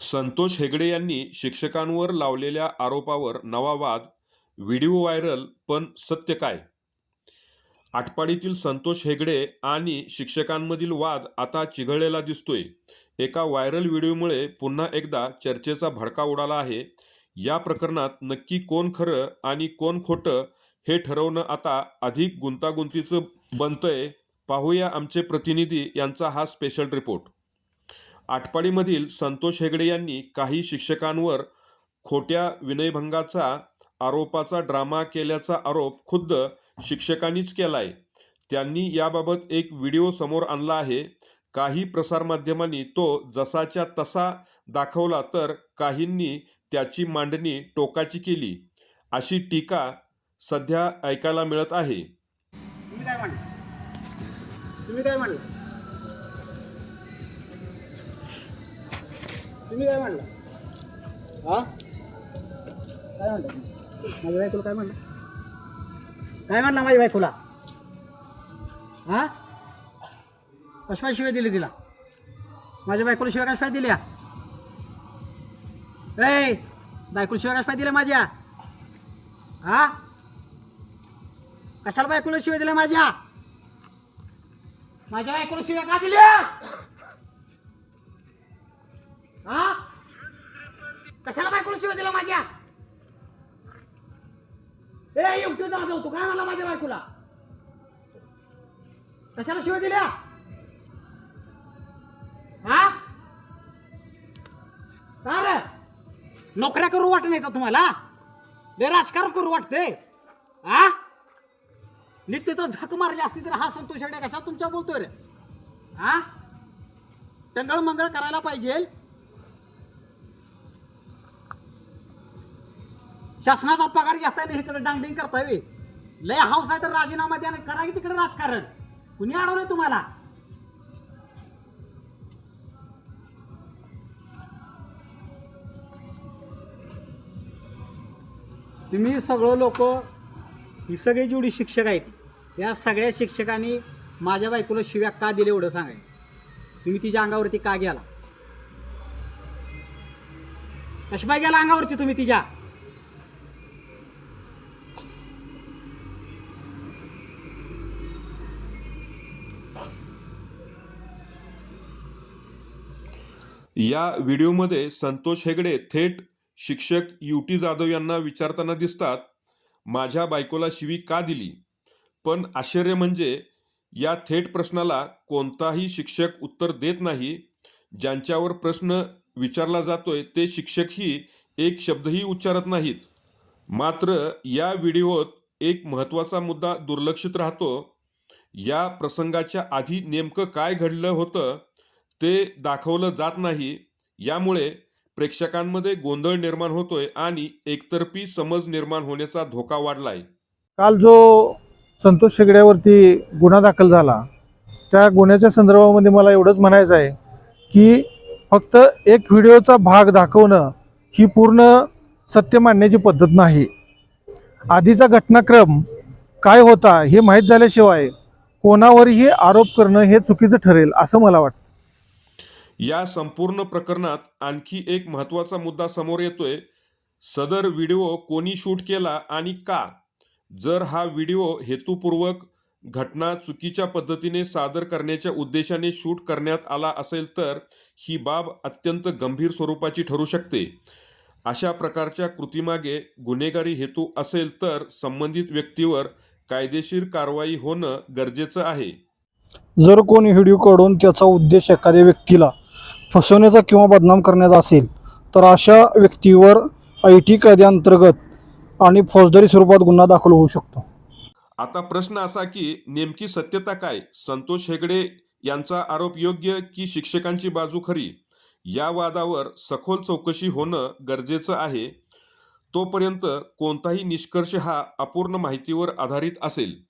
संतोष हेगडे यांनी शिक्षकांवर लावलेल्या आरोपावर नवा वाद व्हिडिओ व्हायरल पण सत्य काय? आटपाडीतील संतोष हेगडे आणि शिक्षकांमधील वाद आता चिघळलेला दिसतोय. एका व्हायरल व्हिडिओमुळे पुन्हा एकदा चर्चेचा भडका उडाला आहे. या प्रकरणात नक्की कोण खरं आणि कोण खोटं हे ठरवणं आता अधिक गुंतागुंतीचं बनतंय. पाहूया आमचे प्रतिनिधी यांचा हा स्पेशल रिपोर्ट आटपाडीमधील संतोष हेगडे यांनी काही शिक्षकांवर खोट्या विनयभंगाचा आरोपाचा ड्रामा केल्याचा आरोप खुद्द शिक्षकांनीच केलाय. त्यांनी याबाबत एक व्हिडिओ समोर आणला आहे. काही प्रसारमाध्यमांनी तो जसाच्या तसा दाखवला तर काहींनी त्याची मांडणी टोकाची केली. अशी टीका सध्या ऐकायला मिळत आहे. तुम्ही काय म्हणलं तुम्ही काय म्हणलं? काय म्हणलं हा? काय म्हणलं माझ्या बायकोला काय म्हणलं? काय म्हणला माझ्या बायकोला? हा? कशा शिवाय दिली तिला? माझ्या बायकोला शिवाय कशा दिल्या? ए बायकोला शिवाय कशा दिल्या माझ्या? हा? कशाला बायकोला शिवाय दिल्या माझ्या? माझ्या बायकोला शिवाय का दिल्या? हा? कशाला बायकोला शिवाय दिल्या माझ्या? ए युक्ती जाधव तू काय म्हणला माझ्या बायकोला? कशाला शिवाय दिल्या? हा? का रे? नोकऱ्या करू वाटत नाही का तुम्हाला? ले राजकारण करू वाटते हा? नीट तिथं झक मारली असती तर हा संतोष हेगडे कसा तुमच्या बोलतोय रे? हा? टंगळ मंगळ करायला पाहिजे. शासनाचा पगार घेता नाही हे सगळं डांगडिंग करता बे. लय हाऊस आहे तर राजीनामा द्या आणि करा की तिकडे राजकारण. कुणी अडवलंय तुम्हाला? तुम्ही सगळं लोक ही सगळी जेवढी शिक्षक आहेत या सगळ्या शिक्षकांनी माझ्या बायकोला शिव्या का दिले एवढं सांगाय? तुम्ही तिच्या अंगावरती का गेला? कशबाई गेला अंगावरती तुम्ही तिच्या? या व्हिडिओमध्ये संतोष हेगडे थेट शिक्षक यू टी जाधव यांना विचारताना दिसतात माझ्या बायकोला शिवी का दिली? पण आश्चर्य म्हणजे या थेट प्रश्नाला कोणताही शिक्षक उत्तर देत नाही. ज्यांच्यावर प्रश्न विचारला जातोय ते शिक्षकही एक शब्दही उच्चारत नाहीत. मात्र या व्हिडिओत एक महत्त्वाचा मुद्दा दुर्लक्षित राहतो. या प्रसंगाच्या आधी नेमकं काय घडलं होतं ते दाखवलं जात नाही. यामुळे प्रेक्षकांमध्ये गोंधळ निर्माण होतोय आणि एकतर्फी समज निर्माण होण्याचा धोका वाढलाय. काल जो संतोष शेगड्यावरती गुन्हा दाखल झाला त्या गुन्ह्याच्या संदर्भामध्ये मला एवढंच म्हणायचं आहे की फक्त एक व्हिडिओचा भाग दाखवणं ही पूर्ण सत्य मांडण्याची पद्धत नाही. आधीचा घटनाक्रम काय होता हे माहीत झाल्याशिवाय कोणावरही आरोप करणं हे चुकीचं ठरेल असं मला वाटतं. या संपूर्ण प्रकरणात आणखी एक महत्त्वाचा मुद्दा समोर येतोय. सदर व्हिडिओ कोणी शूट केला आणि का? जर हा व्हिडिओ हेतुपूर्वक घटना चुकीच्या पद्धतीने सादर करण्याच्या उद्देशाने शूट करण्यात आला असेल तर ही बाब अत्यंत गंभीर स्वरूपाची ठरू शकते. अशा प्रकारच्या कृतीमागे गुन्हेगारी हेतू असेल तर संबंधित व्यक्तीवर कायदेशीर कारवाई होणं गरजेचं आहे. जर कोणी व्हिडिओ काढून त्याचा उद्देश एखाद्या व्यक्तीला फसवण्याचा किंवा बदनाम करण्याचा असेल तर अशा व्यक्तीवर आय टी कायद्याअंतर्गत आणि फौजदारी स्वरूपात गुन्हा दाखल होऊ शकतो. आता प्रश्न असा की नेमकी सत्यता काय? संतोष हेगडे यांचा आरोप योग्य की शिक्षकांची बाजू खरी? या वादावर सखोल चौकशी होणं गरजेचं आहे. तोपर्यंत कोणताही निष्कर्ष हा अपूर्ण माहितीवर आधारित असेल.